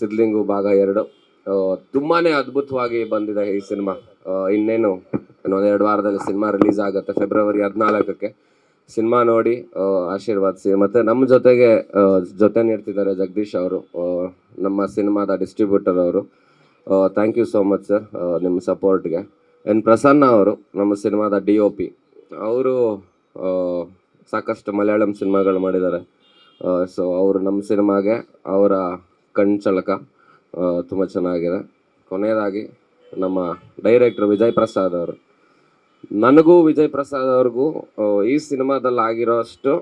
ಸಿದ್ಲಿಂಗು ಭಾಗ ಎರಡು. ತುಂಬಾ ಅದ್ಭುತವಾಗಿ ಬಂದಿದೆ ಈ ಸಿನಿಮಾ. ಇನ್ನೇನು ಇನ್ನೊಂದೆರಡು ವಾರದಲ್ಲಿ ಸಿನಿಮಾ ರಿಲೀಸ್ ಆಗುತ್ತೆ ಫೆಬ್ರವರಿ ಹದಿನಾಲ್ಕಕ್ಕೆ. ಸಿನಿಮಾ ನೋಡಿ ಆಶೀರ್ವಾದಿಸಿ. ಮತ್ತೆ ನಮ್ಮ ಜೊತೆಗೆ ಜೊತೆ ನೀಡ್ತಿದ್ದಾರೆ ಜಗದೀಶ್ ಅವರು ನಮ್ಮ ಸಿನಿಮಾದ ಡಿಸ್ಟ್ರಿಬ್ಯೂಟರ್ ಅವರು. Thank you so much sir ನಿಮ್ಮ ಸಪೋರ್ಟ್ಗೆ ಎನ್ ಪ್ರಸನ್ನ ಅವರು, ನಮ್ಮ ಸಿನಿಮಾದ ಡಿ ಒ ಪಿ ಅವರು ಸಾಕಷ್ಟು ಮಲಯಾಳಂ ಸಿನಿಮಾಗಳು ಮಾಡಿದ್ದಾರೆ. ಸೊ ಅವರು ನಮ್ಮ ಸಿನಿಮಾಗೆ ಅವರ ಕಣ್ಚಳಕ ತುಂಬ ಚೆನ್ನಾಗಿದೆ. ಕೊನೆಯದಾಗಿ ನಮ್ಮ ಡೈರೆಕ್ಟರ್ ವಿಜಯ್ ಪ್ರಸಾದ್ ಅವರು. ನನಗೂ ವಿಜಯ್ ಪ್ರಸಾದ್ ಅವ್ರಿಗೂ ಈ ಸಿನಿಮಾದಲ್ಲಿ ಆಗಿರೋಷ್ಟು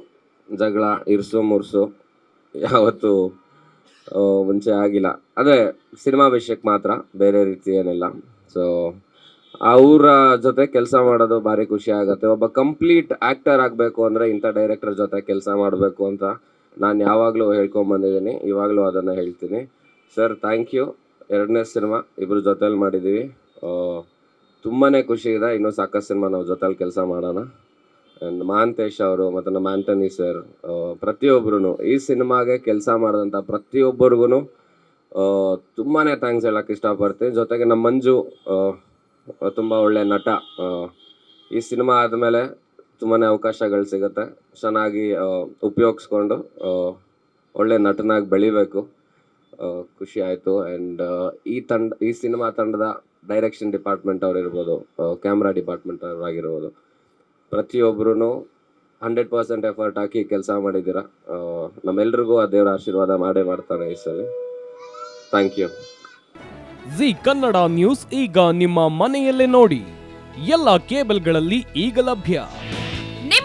ಜಗಳ, ಇರ್ಸು ಮುರ್ಸು ಯಾವತ್ತೂ ಮುಂಚೆ ಆಗಿಲ್ಲ. ಅದೇ ಸಿನಿಮಾ ವಿಷಯಕ್ಕೆ ಮಾತ್ರ, ಬೇರೆ ರೀತಿ ಏನಿಲ್ಲ. ಸೊ ಅವರ ಜೊತೆ ಕೆಲಸ ಮಾಡೋದು ಭಾರಿ ಖುಷಿ ಆಗುತ್ತೆ. ಒಬ್ಬ ಕಂಪ್ಲೀಟ್ ಆ್ಯಕ್ಟರ್ ಆಗಬೇಕು ಅಂದರೆ ಇಂಥ ಡೈರೆಕ್ಟರ್ ಜೊತೆ ಕೆಲಸ ಮಾಡಬೇಕು ಅಂತ ನಾನು ಯಾವಾಗಲೂ ಹೇಳ್ಕೊಂಬಂದಿದ್ದೀನಿ ಇವಾಗಲೂ ಅದನ್ನು ಹೇಳ್ತೀನಿ. ಸರ್ ಥ್ಯಾಂಕ್ ಯು ಎರಡನೇ ಸಿನಿಮಾ ಇಬ್ಬರು ಜೊತೇಲಿ ಮಾಡಿದ್ದೀವಿ ತುಂಬಾ ಖುಷಿ ಇದೆ. ಇನ್ನೂ ಸಾಕಷ್ಟು ಸಿನಿಮಾ ನಾವು ಜೊತೆಲಿ ಕೆಲಸ ಮಾಡೋಣ. ಆ್ಯಂಡ್ ಮಹಾಂತೇಶ್ ಅವರು ಮತ್ತು ನಮ್ಮ ಆಂಟನಿ ಸರ್ ಪ್ರತಿಯೊಬ್ಬರೂ ಈ ಸಿನಿಮಾಗೆ ಕೆಲಸ ಮಾಡಿದಂಥ ಪ್ರತಿಯೊಬ್ಬರಿಗೂ ತುಂಬಾ ಥ್ಯಾಂಕ್ಸ್ ಹೇಳಕ್ಕೆ ಇಷ್ಟಪಡ್ತೀನಿ. ಜೊತೆಗೆ ನಮ್ಮ ಮಂಜು ತುಂಬ ಒಳ್ಳೆಯ ನಟ. ಈ ಸಿನಿಮಾ ಆದಮೇಲೆ ತುಂಬಾ ಅವಕಾಶಗಳು ಸಿಗುತ್ತೆ. ಚೆನ್ನಾಗಿ ಉಪಯೋಗಿಸ್ಕೊಂಡು ಒಳ್ಳೆ ನಟನಾಗಿ ಬೆಳಿಬೇಕು. ಖುಷಿ ಆಯಿತು. ಆ್ಯಂಡ್ ಈ ತಂಡ, ಈ ಸಿನಿಮಾ ತಂಡದ ಡೈರೆಕ್ಷನ್ ಡಿಪಾರ್ಟ್ಮೆಂಟ್ ಅವ್ರು ಇರ್ಬೋದು ಕ್ಯಾಮ್ರಾ ಡಿಪಾರ್ಟ್ಮೆಂಟ್ ಅವರಾಗಿರ್ಬೋದು. ಪ್ರತಿಯೊಬ್ಬರೂ ಹಂಡ್ರೆಡ್ ಪರ್ಸೆಂಟ್ ಎಫರ್ಟ್ ಹಾಕಿ ಕೆಲಸ ಮಾಡಿದ್ದೀರ? ನಮ್ಮೆಲ್ರಿಗೂ ಆ ದೇವರ ಆಶೀರ್ವಾದ ಮಾಡೇ ಮಾಡ್ತಾನೆ ಈ ಸಲ. Thank you Z Kannada news ಈಗ ನಿಮ್ಮ ಮನೆಯಲ್ಲೇ ನೋಡಿ. ಎಲ್ಲ ಕೇಬಲ್ಗಳಲ್ಲಿ ಈಗ ಲಭ್ಯ.